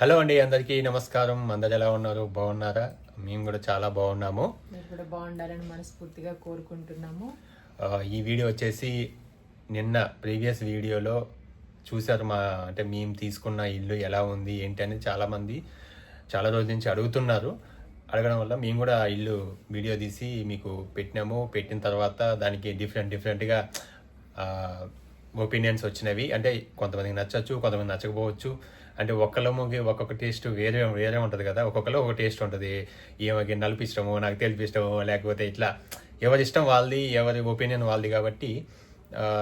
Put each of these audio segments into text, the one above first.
Hello అండి అందరికీ నమస్కారం. అందరు ఎలా ఉన్నారు? బాగున్నారా? మేము కూడా చాలా బాగున్నాము. మీరు కూడా బాగుండాలని మనస్ఫూర్తిగా కోరుకుంటున్నాము. ఈ వీడియో వచ్చేసి నిన్న ప్రీవియస్ వీడియోలో చూసారు మా అంటే మేము తీసుకున్న ఇల్లు ఎలా ఉంది ఏంటి అనేది చాలామంది చాలా రోజుల నుంచి అడుగుతున్నారు. అడగడం వల్ల మేము కూడా ఆ ఇల్లు వీడియో తీసి మీకు పెట్టినాము. పెట్టిన తర్వాత దానికి డిఫరెంట్ డిఫరెంట్గా ఒపీనియన్స్ వచ్చినవి. అంటే కొంతమందికి నచ్చచ్చు కొంతమంది నచ్చకపోవచ్చు. అంటే ఒక్కళ్ళకి ఒక్కొక్క టేస్ట్ వేరే వేరే ఉంటుంది కదా. ఒక్కొక్కరు ఒక టేస్ట్ ఉంటుంది. ఏమకి నలుపు ఇష్టమో నాకు తెలుపు ఇష్టమో లేకపోతే ఇట్లా ఎవరి ఇష్టం వాళ్ళది ఎవరి ఒపీనియన్ వాళ్ళది కాబట్టి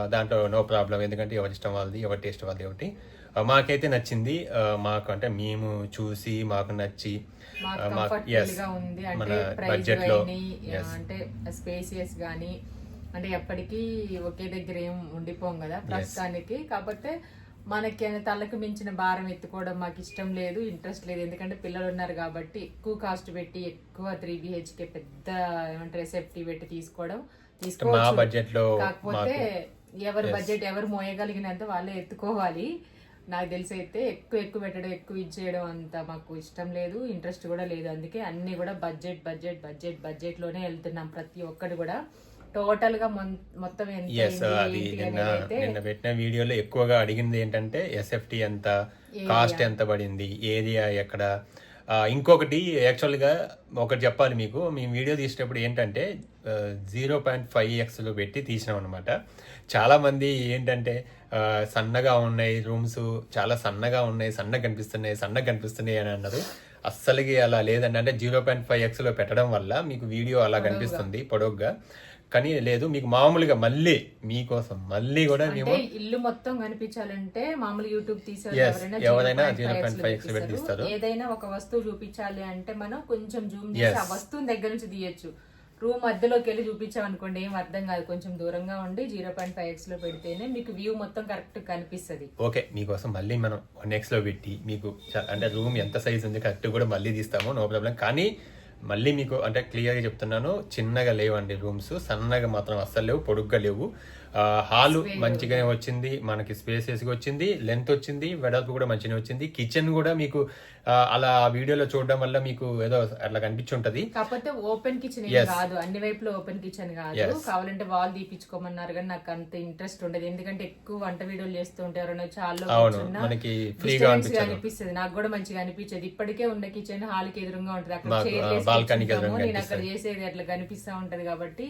దాంట్లో నో ప్రాబ్లం ఎందుకంటే ఎవరి ఇష్టం వాళ్ళది ఎవరి టేస్ట్ వాళ్ళది ఒకటి. మాకైతే నచ్చింది. మాకు అంటే మేము చూసి మాకు నచ్చి మాకు ఉంది. మన అంటే ప్రైస్ బడ్జెట్లో గానీ అంటే స్పేసియస్ గానీ అంటే ఎప్పటికీ ఒకే దగ్గర ఏం ఉండిపోం కదా ప్రస్తుతానికి. కాకపోతే మనకి తలకు మించిన భారం ఎత్తుకోవడం మాకు ఇష్టం లేదు ఇంట్రెస్ట్ లేదు. ఎందుకంటే పిల్లలు ఉన్నారు కాబట్టి ఎక్కువ కాస్ట్ పెట్టి ఎక్కువ త్రీ బిహెచ్కే పెద్ద ఏమంటారు సేఫ్టీ పెట్టి తీసుకోవడం తీసుకోవచ్చు. కాకపోతే ఎవరి బడ్జెట్ ఎవరు మోయగలిగినంత వాళ్ళే ఎత్తుకోవాలి. నాకు తెలిసి అయితే ఎక్కువ ఎక్కువ పెట్టడం ఎక్కువ ఇచ్చేయడం అంత మాకు ఇష్టం లేదు ఇంట్రెస్ట్ కూడా లేదు. అందుకే అన్ని కూడా బడ్జెట్ బడ్జెట్ బడ్జెట్ బడ్జెట్లోనే వెళ్తున్నాం ప్రతి ఒక్కటి కూడా. టోటల్గా మొత్తం ఎస్ అది నిన్న నిన్న పెట్టిన వీడియోలో ఎక్కువగా అడిగింది ఏంటంటే ఎస్ఎఫ్టి ఎంత కాస్ట్ ఎంత పడింది ఏరియా ఎక్కడ? ఇంకొకటి యాక్చువల్గా ఒకటి చెప్పాలి మీకు మేము వీడియో తీసేటప్పుడు ఏంటంటే జీరో పాయింట్ ఫైవ్ ఎక్స్లో పెట్టి తీసినాం అనమాట చాలామంది ఏంటంటే సన్నగా ఉన్నాయి రూమ్స్ చాలా సన్నగా ఉన్నాయి సన్నగా కనిపిస్తున్నాయి సన్నగా కనిపిస్తున్నాయి అని అన్నారు. అస్సలకి అలా లేదండి. అంటే జీరో పాయింట్ ఫైవ్ ఎక్స్లో పెట్టడం వల్ల మీకు వీడియో అలా కనిపిస్తుంది పొడవుగా. కానీ లేదు మీకు మామూలుగా మళ్ళీ మీకోసం మళ్ళీ కూడా మేము ఇల్లు మొత్తం కనిపించాలంటే మామూలు యూట్యూబ్ Yes, ఎవరైనా 0.5 0.5 లో లో పెట్టి తీస్తారు. ఏదైనా ఒక వస్తువు చూపించాలి అంటే మనం కొంచెం జూమ్ చేసి ఆ వస్తువుని దగ్గర నుంచి తీయొచ్చు. రూమ్ మధ్యలోకి వెళ్ళి చూపించామనుకోండి ఏం అర్థం కాదు కొంచెం దూరంగా ఉండి జీరో పాయింట్ ఫైవ్ ఎక్స్లో పెడితేనే మీకు వ్యూ మొత్తం కరెక్ట్ కనిపిస్తుంది. ఓకే మీకోసం మళ్ళీ మనం వన్ ఎక్స్లో పెట్టి మీకు అంటే రూమ్ ఎంత సైజ్ ఉంది కరెక్ట్ కూడా మళ్ళీ తీస్తాము నో ప్రాబ్లం కానీ మళ్ళీ మీకు అంటే క్లియర్గా చెప్తున్నాను చిన్నగా లేవండి రూమ్స్ సన్నగా మాత్రం అస్సలు లేవు పొడుగ్గా లేవు. హాలు మంచిగానే వచ్చింది మనకి స్పేసెస్గా వచ్చింది లెంత్ వచ్చింది వెడల్పు కూడా మంచిగానే వచ్చింది. కిచెన్ కూడా మీకు అలా వీడియోలో చూడడం వల్ల మీకు ఏదో అట్లా కనిపించుంటది. కాకపోతే ఓపెన్ కిచెన్ కాదు. అన్ని వైపులో ఓపెన్ కిచెన్ కాదు. కావాలంటే వాల్ తీపించుకోమన్నారు కానీ నాకు అంత ఇంట్రెస్ట్ ఉండదు. ఎందుకంటే ఎక్కువ వంట వీడియోలు చేస్తూ ఉంటే ఎవరైనా చాలా మనకి ఫ్రీగా అనిపిస్తుంది. నాకు కూడా మంచిగా అనిపించేది. ఇప్పటికే ఉన్న కిచెన్ హాల్కి ఎదురుగా ఉంటది. అక్కడ నేను అక్కడ చేసేది అట్లా కనిపిస్తా ఉంటది కాబట్టి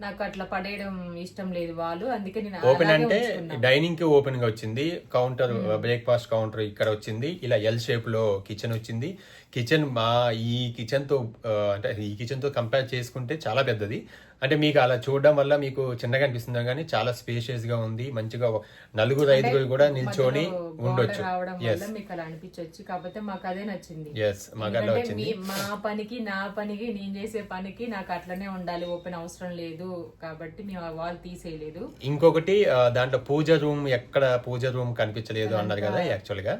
నాకు అట్లా పడేయడం ఇష్టం లేదు వాళ్ళు అందుకే నేను ఓపెన్ అంటే. డైనింగ్కి ఓపెన్గా వచ్చింది కౌంటర్ బ్రేక్ఫాస్ట్ కౌంటర్ ఇక్కడ వచ్చింది ఇలా ఎల్ షేప్లో కిచెన్ వచ్చింది కిచెన్ మా ఈ కిచెన్తో ఆ, అంటే ఈ కిచెన్తో కంపేర్ చేసుకుంటే చాలా పెద్దది. అంటే మీకు అలా చూడడం వల్ల మీకు చిన్నగా అనిపిస్తుంది కానీ చాలా స్పేషియస్గా ఉంది. మంచిగా నలుగురు ఐదుగురు కూడా నిల్చొని ఉండొచ్చు. వల్ల మీకు అలా అనిపించవచ్చు కాకపోతే మాకు అదే నచ్చింది. ఎస్ మాకు అలా వచ్చింది. మీ పనికి నా పనికి నేను చేసే పనికి నాకు అట్లనే ఉండాలి. ఓపెన్ అవసరం లేదు. కాబట్టి మేము ఆ వాల్ తీసేయలేదు. ఇంకొకటి దాంట్లో పూజ రూమ్ ఎక్కడ పూజ రూమ్ కనిపించలేదు అన్నారు కదా యాక్చువల్గా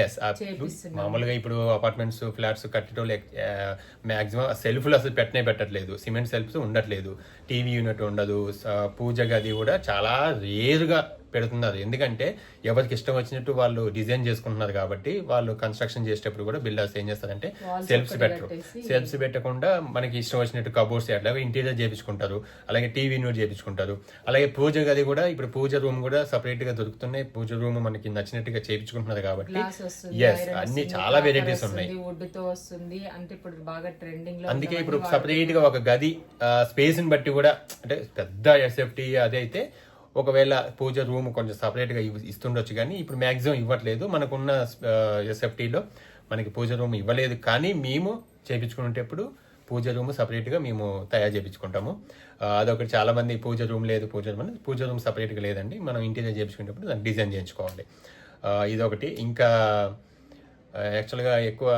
ఎస్ మామూలుగా ఇప్పుడు అపార్ట్మెంట్స్ ఫ్లాట్స్ కట్టేటోళ్ళు మ్యాక్సిమం సెల్ఫ్లు అసలు పెట్టనే పెట్టట్లేదు. సిమెంట్ సెల్ఫ్స్ ఉండట్లేదు. టీవీ యూనిట్ ఉండదు. పూజ గది కూడా చాలా రేరుగా పెడుతున్నారు. ఎందుకంటే ఎవరికి ఇష్టం వచ్చినట్టు వాళ్ళు డిజైన్ చేసుకుంటున్నారు కాబట్టి వాళ్ళు కన్స్ట్రక్షన్ చేసేటప్పుడు కూడా బిల్డర్స్ ఏం చేస్తారంటే సెల్ఫ్స్ పెట్టరు. సెల్ఫ్స్ పెట్టకుండా మనకి ఇష్టం వచ్చినట్టు కబోర్డ్స్ అట్లాగే ఇంటీరియర్ చేపించుకుంటారు. అలాగే టీవీ యూనిట్ చేపించుకుంటారు. అలాగే పూజ గది కూడా ఇప్పుడు పూజ రూమ్ కూడా సపరేట్గా దొరుకుతున్నాయి. పూజ రూమ్ మనకి నచ్చినట్టుగా చేపించుకుంటున్నారు కాబట్టి ఎస్ అన్ని చాలా వెరైటీస్ ఉన్నాయి. వుడ్తో వస్తుంది. అంటే ఇప్పుడు బాగా ట్రెండింగ్లో అందుకే ఇప్పుడు సపరేట్గా ఒక గది స్పేస్ని బట్టి కూడా అంటే పెద్ద ఎస్ఎఫ్టీ అదే అయితే ఒకవేళ పూజ రూమ్ కొంచెం సపరేట్గా ఇస్తుండొచ్చు కానీ ఇప్పుడు మ్యాక్సిమం ఇవ్వట్లేదు. మనకున్న ఎస్ఎఫ్టీలో మనకి పూజ రూమ్ ఇవ్వలేదు. కానీ మేము చేపించుకునేటప్పుడు పూజ రూమ్ సపరేట్గా మేము తయారు చేయించుకుంటాము అదొకటి. చాలామంది పూజ రూమ్ లేదు పూజ రూమ్ అని పూజ రూమ్ సపరేట్గా లేదండి. మనం ఇంటీరియర్ చేయించుకునేటప్పుడు దాన్ని డిజైన్ చేయించుకోవాలి. ఇదొకటి. ఇంకా యాక్చువల్గా ఎక్కువ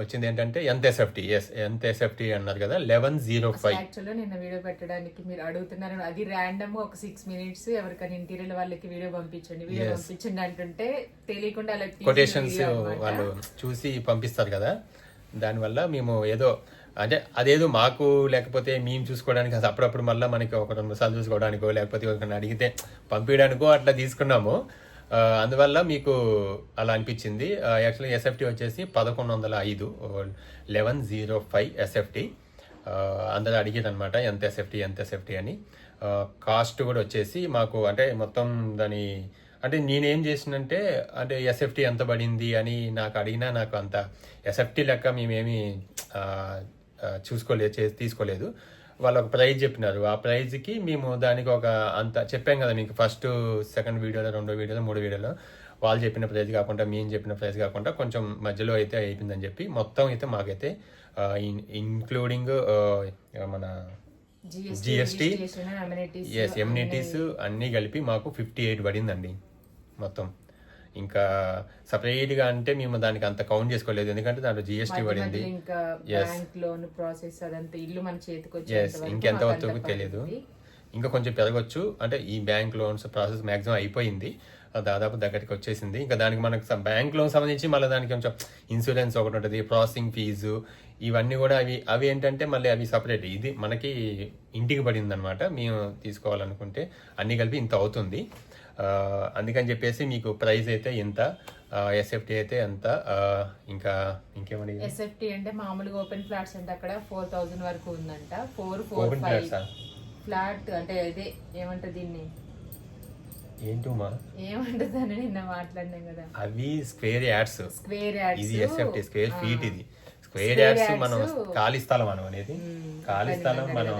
వచ్చింది ఏంటంటే ఎంత ఎస్ఎఫ్టీ ఎస్ ఎంత ఎస్ఎఫ్టీ అన్నారు కదా లెవెన్ జీరో ఫైవ్ యాక్చువల్ నిన్న వీడియో పెట్టడానికి మీరు అడుగుతున్నారు. అది ర్యాండమ్ ఒక సిక్స్ మినిట్స్ ఎవరికైనా ఇంటీరియర్ వాళ్ళకి వీడియో పంపించండి వీడియో పంపించండి అంటుంటే తెలియకుండా అలా కొటేషన్స్. వాళ్ళు చూసి పంపిస్తారు కదా. దానివల్ల మేము ఏదో అంటే అదేదో మాకు లేకపోతే మేము చూసుకోవడానికి అది అప్పుడప్పుడు మళ్ళీ మనకి ఒక రెండు సార్లు చూసుకోవడానికో లేకపోతే ఒకరిని అడిగితే పంపించడానికో అట్లా తీసుకున్నాము. అందువల్ల మీకు అలా అనిపించింది. యాక్చువల్లీ ఎస్ఎఫ్టీ వచ్చేసి పదకొండు వందల ఐదు లెవెన్ జీరో ఫైవ్ ఎస్ఎఫ్టీ అందరూ అడిగేది అనమాట ఎంత ఎస్ఎఫ్టీ ఎంత ఎస్ఎఫ్టీ అని. కాస్ట్ కూడా వచ్చేసి మాకు అంటే మొత్తం దాని అంటే నేనేం చేసినంటే అంటే ఎస్ఎఫ్టీ ఎంత పడింది అని నాకు అడిగినా నాకు అంత ఎస్ఎఫ్టీ లెక్క మేమేమి చూసుకోలేదు చే- తీసుకోలేదు. వాళ్ళు ఒక ప్రైజ్ చెప్పినారు. ఆ ప్రైజ్కి మేము దానికి ఒక అంత చెప్పాం కదా మీకు ఫస్ట్ సెకండ్ వీడియోలో రెండో వీడియోలో మూడో వీడియోలో. వాళ్ళు చెప్పిన ప్రైజ్ కాకుండా మేము చెప్పిన ప్రైజ్ కాకుండా కొంచెం మధ్యలో అయితే అయిపోయిందని చెప్పి మొత్తం అయితే మాకైతే ఇంక్లూడింగ్ మన జిఎస్టీ ఎస్ ఎమ్యూనిటీస్ అన్నీ. కలిపి మాకు ఫిఫ్టీ ఎయిట్ పడిందండి మొత్తం. ఇంకా సపరేట్గా అంటే మేము దానికి అంత కౌంట్ చేసుకోలేదు. ఎందుకంటే దాంట్లో జిఎస్టీ పడింది. ఇంకా బ్యాంక్ లోన్ ప్రాసెస్ అదంతా ఇల్లు మన చేతికి ఎస్ ఇంకెంత వరకు తెలియదు. ఇంకా కొంచెం పెరగచ్చు. అంటే ఈ బ్యాంక్ లోన్స్ ప్రాసెస్ మాక్సిమం అయిపోయింది. దాదాపు దగ్గరికి వచ్చేసింది. ఇంకా దానికి మనకు బ్యాంక్ లోన్ సంబంధించి మళ్ళీ దానికి కొంచెం ఇన్సూరెన్స్ ఒకటి ఉంటుంది ప్రాసెసింగ్ ఫీజు ఇవన్నీ కూడా అవి అవి ఏంటంటే మళ్ళీ అవి సపరేట్ ఇది మనకి ఇంటికి పడింది అనమాట మేము తీసుకోవాలనుకుంటే అన్ని కలిపి ఇంత అవుతుంది. అందుకని చెప్పేసి మీకు ప్రైస్ అయితే ఇంత ఎస్ఎఫ్టీ అయితే ఎంత ఇంకా ఇంకేమని ఎస్ఎఫ్టీ అంటే మామూలుగా ఓపెన్ ఫ్లాట్స్ అంటే అక్కడ ఫోర్ థౌజండ్ వరకు ఉందంట. ఫోర్ ఫోర్ ఫైవ్ ఫ్లాట్సా ఫ్లాట్ అంటే ఇదే ఏమంటారు దీన్ని? ఏంటమ్మా? ఏమంటుంది అని నిన్న మాట్లాడినాం కదా. అవి స్క్వేర్ యాడ్స్ స్క్వేర్ యాడ్స్ ఇది ఎస్ఎఫ్టీ స్క్వేర్ ఫీట్ ఇది. స్క్వేర్ యాడ్స్ మనం ఖాళీ స్థలం మనం అనేది. ఖాళీ స్థలం మనం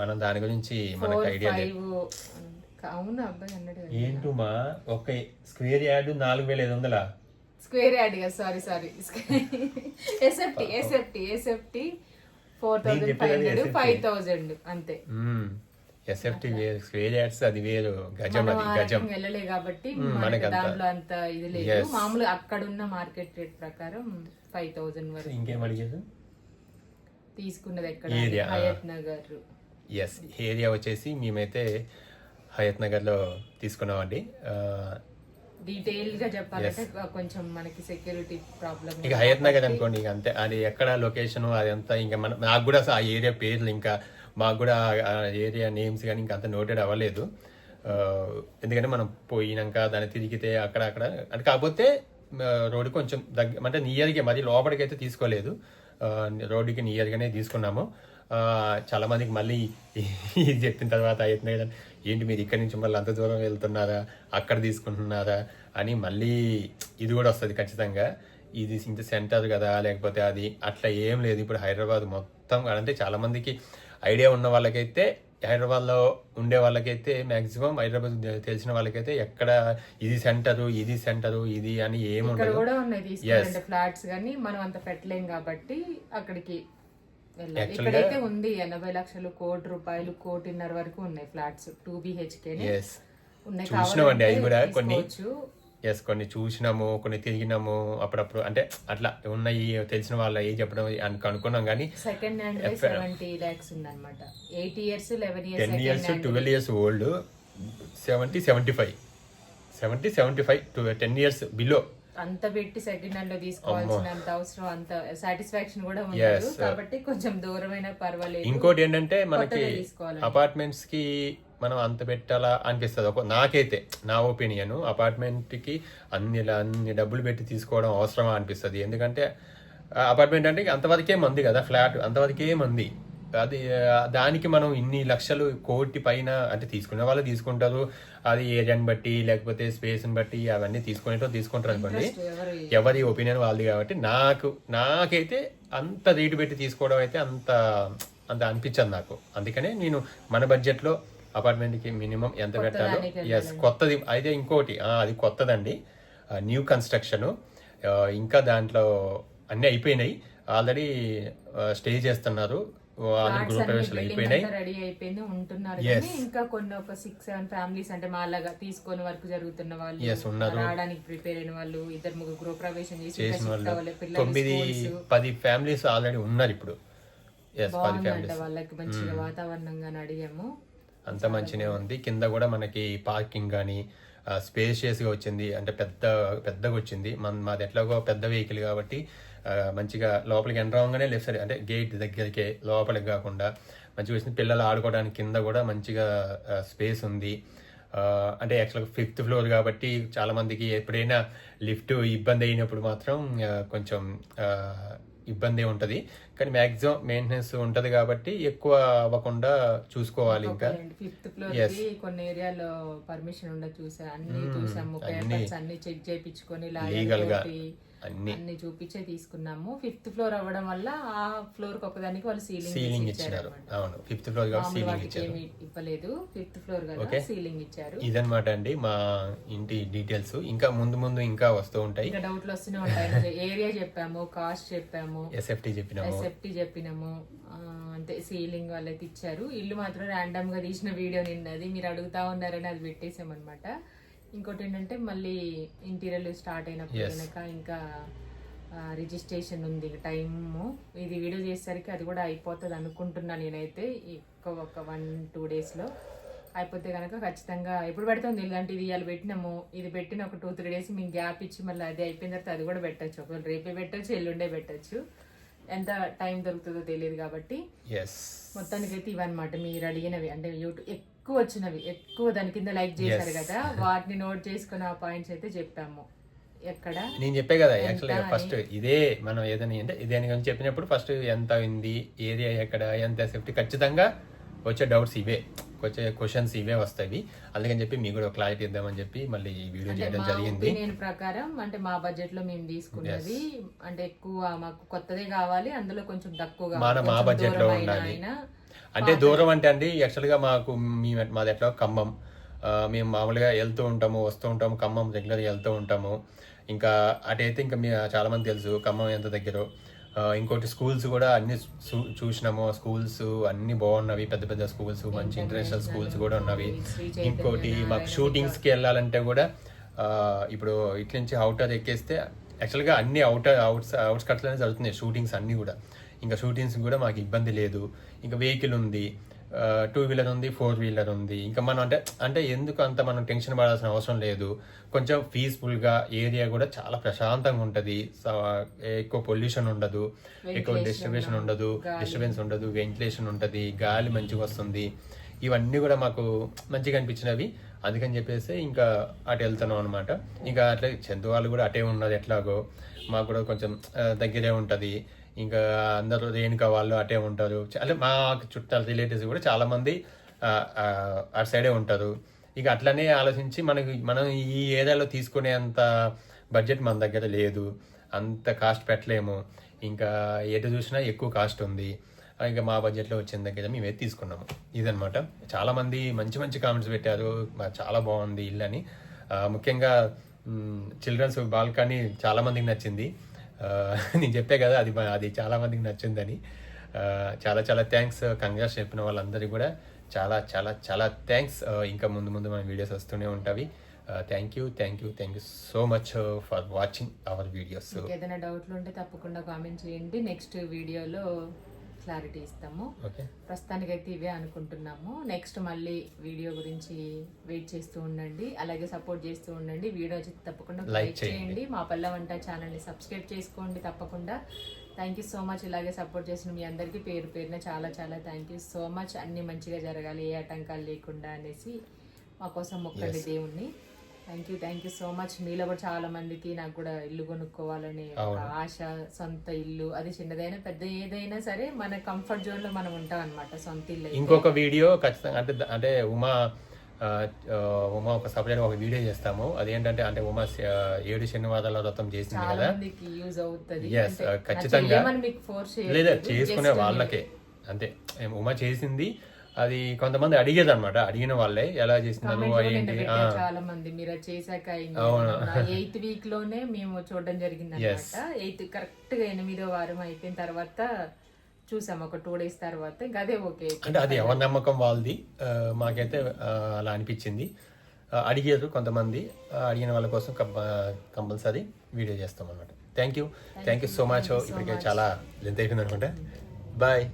మనం దాని గురించి మనకు ఐడియా లేదు. అవును? అబ్బాయి అన్నాడు. ఏంటమ్మా? ఒక స్క్వేర్ యార్డ్ నాలుగు వేల ఐదు వందల? స్క్వేర్ యాడ్ కదా sorry sorry. SFT SFT SFT four thousand five hundred five thousand అంతే. ఎస్ఎఫ్టీ వేరు స్క్వేర్ యాడ్స్ అది వేరు. గజం అది గజం. వెళ్ళలే కాబట్టి మనకి దాంట్లో అంత ఇది లేదు. మామూలుగా అక్కడ ఉన్న మార్కెట్ రేట్ ప్రకారం ఫైవ్ థౌజండ్ వరకు. ఇంకేం అడిగేది తీసుకున్నది ఎక్కడ. హయత్ నగర్. ఎస్ ఏరియా వచ్చేసి మేమైతే హయత్ నగర్లో తీసుకున్నామండి. చెప్పాలంటే కొంచెం మనకి సెక్యూరిటీ ప్రాబ్లం ఇక హయత్ నగర్ అనుకోండి ఇక అంతే. అది ఎక్కడ లొకేషన్ అదంతా ఇంకా మన నాకు కూడా ఆ ఏరియా పేర్లు ఇంకా మాకు కూడా ఆ ఏరియా నేమ్స్ కానీ ఇంకా అంత నోటెడ్ అవ్వలేదు. ఎందుకంటే మనం పోయినాక దాన్ని తిరిగితే అక్కడ అక్కడ. అంటే కాకపోతే రోడ్డు కొంచెం దగ్గర అంటే నియర్గా మరి లోపలికి అయితే తీసుకోలేదు. రోడ్డుకి నియర్గానే తీసుకున్నాము. ఆ, చాలా మందికి మళ్ళీ ఇది చెప్పిన తర్వాత నగర్ ఏంటి మీరు ఇక్కడి నుంచి మళ్ళీ అంత దూరం వెళ్తున్నారా? అక్కడ తీసుకుంటున్నారా? అని మళ్ళీ ఇది కూడా వస్తుంది ఖచ్చితంగా. ఇది ఇంత సెంటర్ కదా లేకపోతే అది అట్లా ఏం లేదు. ఇప్పుడు హైదరాబాద్ మొత్తం అంటే చాలా మందికి ఐడియా ఉన్న వాళ్ళకైతే హైదరాబాద్లో ఉండే వాళ్ళకైతే మాక్సిమం హైదరాబాద్ తెలిసిన వాళ్ళకైతే ఎక్కడ ఇది సెంటరు ఇది సెంటరు ఇది అని ఏముండదు కూడా ఉన్నాయి ఫ్లాట్స్ కానీ మనం అంత పెట్టలేం కాబట్టి అక్కడికి వెళ్ళాలి ఇక్కడైతే ఉంది ఎనభై లక్షలు కోటి రూపాయలు కోటిన్నర వరకు ఉన్నాయి ఫ్లాట్స్ టూ బిహెచ్కే ఉన్నాయి చూసినామండి అవి కూడా కొన్ని. ఎస్ కొన్ని చూసినాము కొన్ని తిరిగినాము అప్పుడప్పుడు అంటే అట్లా ఉన్నాయి తెలిసిన వాళ్ళ ఏ చెప్పడం అని అనుకున్నాం కానీ సెకండ్ హ్యాండ్ సెవెంటీ ల్యాక్స్ ఉందన్నమాట. Eight years eleven years ten years twelve years old seventy seventy five seventy seventy five ten years below అంత పెట్టి సెకండ్ హ్యాండ్లో తీసుకోవాల్సినంత అవసరం అంత సాటిస్ఫాక్షన్ కూడా ఉండదు. కాబట్టి కొంచెం దూరమైన పర్వాలేదు. ఇంకోటి ఏంటంటే మనకి. అపార్ట్మెంట్స్కి మనం అంత పెట్టాలా అనిపిస్తుంది. ఒక నాకైతే నా ఒపీనియన్ అపార్ట్మెంట్కి అన్ని అన్ని డబ్బులు పెట్టి తీసుకోవడం అవసరమా అనిపిస్తుంది. ఎందుకంటే అపార్ట్మెంట్ అంటే అంతవరకే మంది కదా ఫ్లాట్ అంతవరకే మంది. అది దానికి మనం ఇన్ని లక్షలు కోటి పైన అంటే తీసుకునే వాళ్ళు తీసుకుంటారు. అది ఏరియాని బట్టి లేకపోతే స్పేస్ని బట్టి అవన్నీ తీసుకునేటో తీసుకుంటారు అనుకోండి. ఎవరు ఒపీనియన్ వాళ్ళది కాబట్టి నాకు నాకైతే అంత రేటు పెట్టి తీసుకోవడం అయితే అంత అంత అనిపించదు నాకు. అందుకనే నేను మన బడ్జెట్లో అపార్ట్మెంట్కి మినిమం ఎంత పెట్టాలో ఎస్ కొత్తది. అయితే ఇంకోటి అది కొత్తదండి. New construction. ఇంకా దాంట్లో అన్నీ అయిపోయినాయి. ఆల్రెడీ స్టే చేస్తున్నారు. అయిపోయినాయి. రెడీ అయిపోయింది ఉంటున్నారు కానీ ఇంకా కొన్ని ఒక సిక్స్ సెవెన్ ఫ్యామిలీస్ అంటే మాలాగా తీసుకొని వర్క్ జరుగుతున్న వాళ్ళు. రావడానికి ప్రిపేర్ అయిన వాళ్ళు ఇద్దరు ముగ్గురు గృహ ప్రవేశం చేసి తొమ్మిది. పది ఫ్యామిలీస్ ఆల్రెడీ ఉన్నారు ఇప్పుడు. వాళ్ళకి మంచిగా వాతావరణంగా అడిగాము. అంత మంచినే ఉంది. కింద కూడా మనకి పార్కింగ్ కానీ స్పేషియస్గా వచ్చింది. అంటే పెద్ద పెద్దగా వచ్చింది. మన మాది ఎట్లాగో పెద్ద వెహికల్ కాబట్టి మంచిగా లోపలికి ఎంటర్ అవ్వగానే లెఫ్ట్ సైడ్ అంటే గేట్ దగ్గరికి లోపలికి కాకుండా మంచిగా వచ్చింది. పిల్లలు ఆడుకోవడానికి కింద కూడా మంచిగా స్పేస్ ఉంది. అంటే యాక్చువల్గా ఫిఫ్త్ ఫ్లోర్ కాబట్టి చాలా మందికి ఎప్పుడైనా లిఫ్ట్ ఇబ్బంది అయినప్పుడు మాత్రం కొంచెం ఇబ్బంది ఉంటుంది. కానీ మ్యాక్సిమం మెయింటెనెన్స్ ఉంటుంది కాబట్టి ఎక్కువ అవ్వకుండా చూసుకోవాలి ఇంకా. ఫిఫ్త్ ఫ్లోర్ కొన్ని ఏరియాలో పర్మిషన్ ఉండదు చూసా. అన్ని Hmm, చూసాము. అన్ని. చెక్ చేయించుకొని Legal గా. అన్ని. అన్ని చూపించే తీసుకున్నాము. ఫిఫ్త్ ఫ్లోర్ అవ్వడం వల్ల ఆ ఫ్లోర్కి ఒకదానికి వాళ్ళు సీలింగ్ సీలింగ్ ఇచ్చారు అవును. ఫిఫ్త్ ఫ్లోర్ కాబట్టి సీలింగ్ ఇచ్చారు. ఇవ్వలేదు. ఫిఫ్త్ ఫ్లోర్ కదా. సీలింగ్ ఇచ్చారు. ఇదన్నమాట అండి మా ఇంటి డీటెయిల్స్. ఇంకా ముందు ముందు ఇంకా వస్తూ ఉంటాయి. ఇంకా డౌట్లు వస్తూనే ఉంటాయి. ఏరియా చెప్పాము కాస్ట్ చెప్పాము ఎస్ఎఫ్టీ చెప్పినాము. ఎస్ఎఫ్టీ చెప్పినాము. అంతే సీలింగ్ వాళ్ళైతే ఇచ్చారు. ఇల్లు మాత్రం ర్యాండమ్గా తీసిన వీడియో నిన్నది. మీరు అడుగుతా ఉన్నారని అది పెట్టేసామన్నమాట. ఇంకోటి ఏంటంటే మళ్ళీ ఇంటీరియర్ స్టార్ట్ అయినప్పుడు. కనుక ఇంకా రిజిస్ట్రేషన్ ఉంది టైము. ఇది వీడియో చేసేసరికి అది కూడా అయిపోతుంది అనుకుంటున్నా నేనైతే. ఇంకో ఒక వన్ టూ డేస్లో అయిపోతే కనుక ఖచ్చితంగా ఎప్పుడు పెడతాం ఇలాంటిది ఇవాళ పెట్టినాము ఇది పెట్టిన ఒక టూ త్రీ డేస్ మేము గ్యాప్ ఇచ్చి మళ్ళీ అది అయిపోయిన తర్వాత అది కూడా పెట్టచ్చు. ఒకవేళ రేపే పెట్టచ్చు ఎల్లుండే పెట్టచ్చు. ఎంత టైం దొరుకుతుందో తెలియదు కాబట్టి మొత్తానికైతే ఇవన్నమాట. మీరు అడిగినవి అంటే యూట్యూబ్ ఎక్కువ వచ్చినవి ఎక్కువ దాని కింద లైక్ చేశారు. కదా. వాటిని నోట్ చేసుకుని ఆ పాయింట్స్ అయితే చెప్పాము. ఎక్కడ? నేను చెప్పే కదా యాక్చువల్గా ఫస్ట్ ఇదే మనం ఏదైనా అంటే దేని గురించి చెప్పినప్పుడు ఫస్ట్ ఎంత అయింది ఏరియా ఎక్కడ ఎంత సేఫ్టీ ఖచ్చితంగా వచ్చే డౌట్స్ ఇవే. వచ్చే క్వశ్చన్స్ ఇవే వస్తాయి. అందుకని చెప్పి మీకు కూడా క్లారిటీ ఇద్దామని చెప్పి మళ్ళీ ఈ వీడియో చేయడం జరిగింది. ఒపీనియన్ ప్రకారం అంటే మా బడ్జెట్లో మేము తీసుకున్నది అంటే ఎక్కువ మాకు కొత్తదే కావాలి అందులో కొంచెం తక్కువ మన మా budget లో ఉండాలి. అంటే దూరం అంటే అండి యాక్చువల్గా మాకు మీ మాది ఎట్లా ఖమ్మం. మేము మామూలుగా వెళ్తూ ఉంటాము వస్తూ ఉంటాము ఖమ్మం రెగ్యులర్గా వెళ్తూ ఉంటాము. ఇంకా అటైతే ఇంకా మీ చాలా మంది తెలుసు ఖమ్మం ఎంత దగ్గర. ఇంకోటి స్కూల్స్ కూడా అన్ని చూసినాము. స్కూల్స్ అన్ని బాగున్నవి పెద్ద పెద్ద స్కూల్స్ మంచి ఇంటర్నేషనల్ స్కూల్స్ కూడా ఉన్నవి. ఇంకోటి మాకు షూటింగ్స్కి వెళ్ళాలంటే కూడా ఇప్పుడు ఇట్ల నుంచి అవుటర్ ఎక్కేస్తే యాక్చువల్గా అన్ని అవుటర్ అవుట్స్ అవుట్స్కట్స్లోనే జరుగుతున్నాయి షూటింగ్స్ అన్నీ కూడా. ఇంకా షూటింగ్స్ కూడా మాకు ఇబ్బంది లేదు. ఇంకా వెహికల్ ఉంది టూ వీలర్ ఉంది ఫోర్ వీలర్ ఉంది. ఇంకా మనం అంటే అంటే ఎందుకు అంత మనం టెన్షన్ పడాల్సిన అవసరం లేదు. కొంచెం పీస్ఫుల్గా ఏరియా కూడా చాలా ప్రశాంతంగా ఉంటుంది. ఎక్కువ పొల్యూషన్ ఉండదు. ఎక్కువ డిస్టర్బేషన్ ఉండదు. డిస్టర్బెన్స్ ఉండదు. వెంటిలేషన్ ఉంటుంది. గాలి మంచిగా వస్తుంది. ఇవన్నీ కూడా మాకు మంచిగా అనిపించినవి. అందుకని చెప్పేసి ఇంకా అటు వెళ్తున్నాం అనమాట ఇంకా అట్లా చందు వాళ్ళు కూడా అటే ఉన్నది ఎట్లాగో. మాకు కూడా కొంచెం దగ్గరే ఉంటుంది. ఇంకా అందరూ రేణుక వాళ్ళు అటే ఉంటారు. అదే అంటే మా చుట్టాల రిలేటివ్స్ కూడా చాలామంది అటు సైడే ఉంటారు. ఇక అట్లనే ఆలోచించి మనకి మనం ఈ ఏరియాలో తీసుకునేంత బడ్జెట్ మన దగ్గర లేదు. అంత కాస్ట్ పెట్టలేము. ఇంకా ఎటు చూసినా ఎక్కువ కాస్ట్ ఉంది. ఇంకా మా బడ్జెట్లో వచ్చిన దగ్గర మేమే తీసుకున్నాము? ఇదనమాట చాలామంది మంచి మంచి కామెంట్స్ పెట్టారు. చాలా బాగుంది ఇల్లు అని. ముఖ్యంగా చిల్డ్రన్స్ బాల్కనీ చాలామందికి నచ్చింది. నేను చెప్పే కదా అది అది చాలామందికి నచ్చిందని. చాలా చాలా థ్యాంక్స్ కంగ్రాస్ చెప్పిన వాళ్ళందరికీ కూడా. చాలా చాలా చాలా థ్యాంక్స్ ఇంకా ముందు ముందు మన వీడియోస్ వస్తూనే ఉంటాయి thank you thank you thank you so much for watching our videos ఏదైనా డౌట్లు ఉంటే తప్పకుండా కామెంట్ చేయండి. నెక్స్ట్ వీడియోలో క్లారిటీ ఇస్తాము. ఓకే ప్రస్తుతానికైతే ఇవే అనుకుంటున్నాము. నెక్స్ట్ మళ్ళీ వీడియో గురించి వెయిట్ చేస్తూ ఉండండి. అలాగే సపోర్ట్ చేస్తూ ఉండండి. వీడియో వచ్చి తప్పకుండా లైక్ చేయండి. చేయండి. మా పల్ల వంట ఛానల్ని సబ్స్క్రైబ్ చేసుకోండి తప్పకుండా. థ్యాంక్ యూ సో మచ్ ఇలాగే సపోర్ట్ చేసిన మీ అందరికీ పేరు పేరున చాలా చాలా థ్యాంక్ యూ సో మచ్ అన్ని మంచిగా జరగాలి ఏ ఆటంకాలు లేకుండా అనేసి మా కోసం మొక్కండి దేవుణ్ణి thank you thank you so much మీలో కూడా చాలా మందికి నాకు కూడా ఇల్లు కొనుక్కోవాలని ఒక ఆశ సొంత ఇల్లు అది చిన్నదైనా పెద్ద ఏదైనా సరే మన కంఫర్ట్ జోన్లో మనం ఉంటాం అనమాట సొంత ఇల్లు. ఇంకొక వీడియో ఖచ్చితంగా అంటే అంటే ఉమా ఉమా ఒక సపరేట్ ఒక వీడియో చేస్తాము. అదేంటంటే అంటే ఉమా ఏడు శనివారాల వ్రతం చేసింది కదా. యూజ్ నా ఖచ్చితంగా. చెయ్యమని మీకు ఫోర్స్ లేదా చేసుకునే వాళ్ళకే. అంతే. ఉమా చేసింది అది కొంతమంది అడిగేది అనమాట అడిగిన వాళ్ళే ఎలా చేసినారు ఏంటి? చాలా మంది మీరు చేశాక. ఎయిత్ వీక్లోనే మేము చూడడం జరిగింది అనమాట ఎయిత్ కరెక్ట్గా ఎనిమిదో వారం అయిపోయిన తర్వాత చూసాం ఒక టూ డేస్ తర్వాత. ఇంకా అదే ఓకే. అంటే అది ఎవరి నమ్మకం వాళ్ళది? మాకైతే అలా అనిపించింది. అడిగారు కొంతమంది. అడిగిన వాళ్ళ కోసం కంపల్సరీ వీడియో చేస్తాం అనమాట thank you thank you so much ఇప్పటికే చాలా లెంత్ అయిపోయింది అనుకుంటా బాయ్